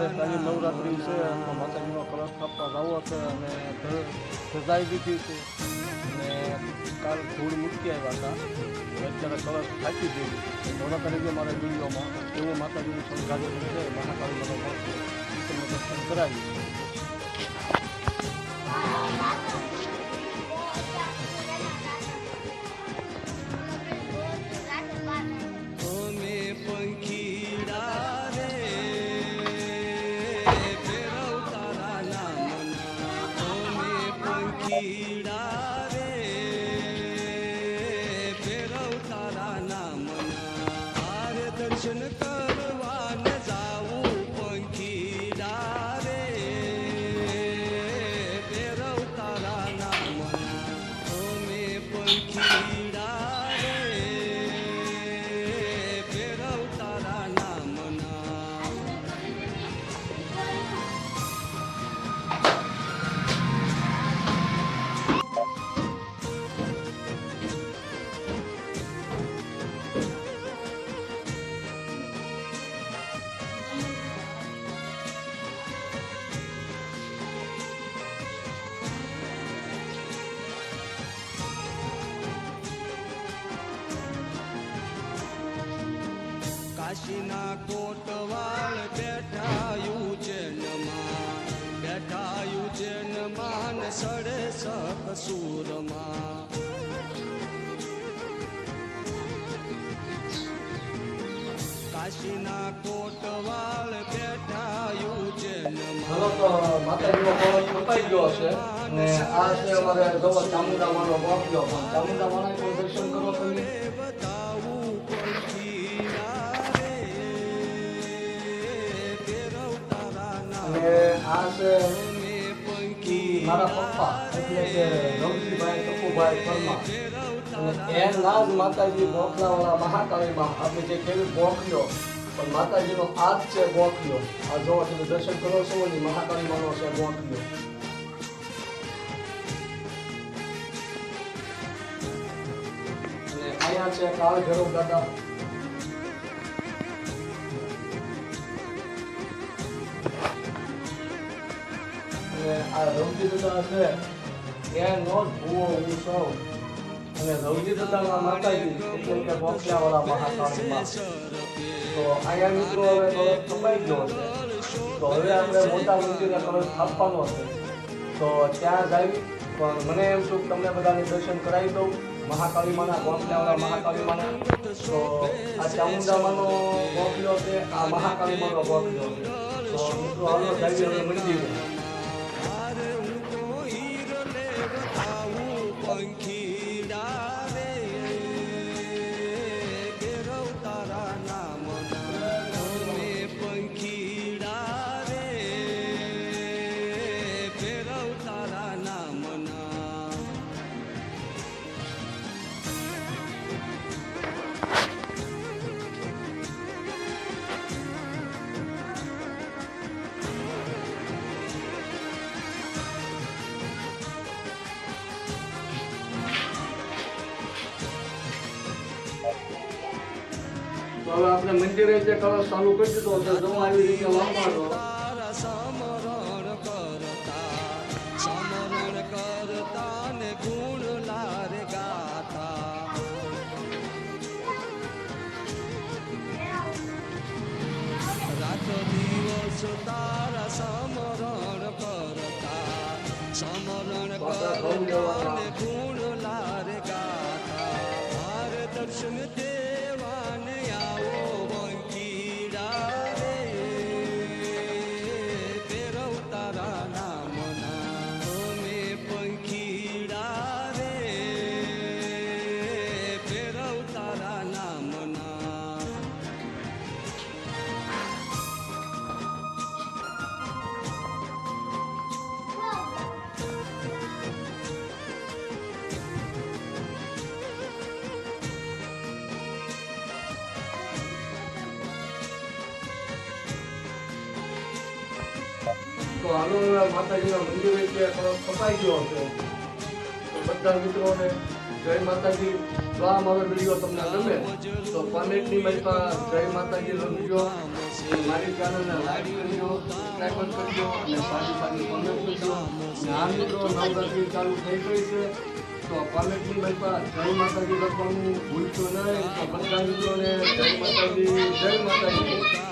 નવરાત્રિ છે એમાં માતાજીનો કલશ સ્થાપવા લાવો છે અને ધ- દીધી છે. અને કાલ ધૂળ મૂકી આવ્યા હતા. અત્યારે કલશ થાકી દીધી તરીકે મારા વિડીયોમાં. એવું માતાજીનું સંઘાજન છે મહાકાળીનો ભક્ત એ તમને દર્શન કરાવી દર્શન કાશીના કોટવાળ બેઠાયું છે નમા બેઠાયું છે નમાન સડે સુરમાં. કાશીના કોટવાળ બેઠાયું છે હાલો તો માતાજીનો કળશ કપાઈ ગયો છે અને આ છે અમારે ગવત ચામુંડામાનો બોક્યો પણ. ચામુંડામાના કોઈ દર્શન કરવા મારા પપ્પા, એટલે કે રમજીભાઈ ટપુભાઈ પરમાર અને એના જ માતાજી બોખલાવાળા મહાકાળીમાં આપણે જે કેવી બોખલ્યો પણ માતાજીનો આ જ છે બોખલ્યો આ જો તમે દર્શન કરો છો ને, મહાકાળીમાંનો છે બોખલ્યો અને અહીંયા છે કાળ ભૈરવ દાદા. આ રવજી દાદા છે એનો ભૂવો અને રવજી દાદાના માતાજી, એટલે કે તો અહીંયા મિત્રો હવે તો હવે મોટા મંદિરે કલશ સ્થાપવાનો તો ત્યાં જાવી પણ મને એમ છું તમને બધાને દર્શન કરાવી દઉં મહાકાળી તો આ ચામુંડામાનો બોખલો છે, આ મહાકાળીમાનો બોખલો છે. તો મિત્રો આરે હું તો હીર લે બતાવું પંખીડા તો હવે આપણે મંદિરે જે કલશ ચાલુ કરી દીધો છે જો આવી રીતે વાપરતો તારા સમરણ કરતા સમરણ કરતા તો હાલો માતાજીના મંદિરે છે થોડો કપાઈ ગયો હતો બધા મિત્રોને જય માતાજી. જો આ મારો વીડિયો તમને ગમે, તો કોમેન્ટની મારી જય માતાજી લખજો. મારી ચેનલને લાઈક કરજો સબસ્ક્રાઈબ કરજો, અને સારી સારી કોમેન્ટ કરજો. અને આ મિત્રો નવરાત્રી ચાલુ થઈ ગઈ છે, તો કોમેન્ટની બાજુ જય માતાજી લખવાનું ભૂલશો નહીં. તો બધા મિત્રોને જય માતાજી જય માતાજી.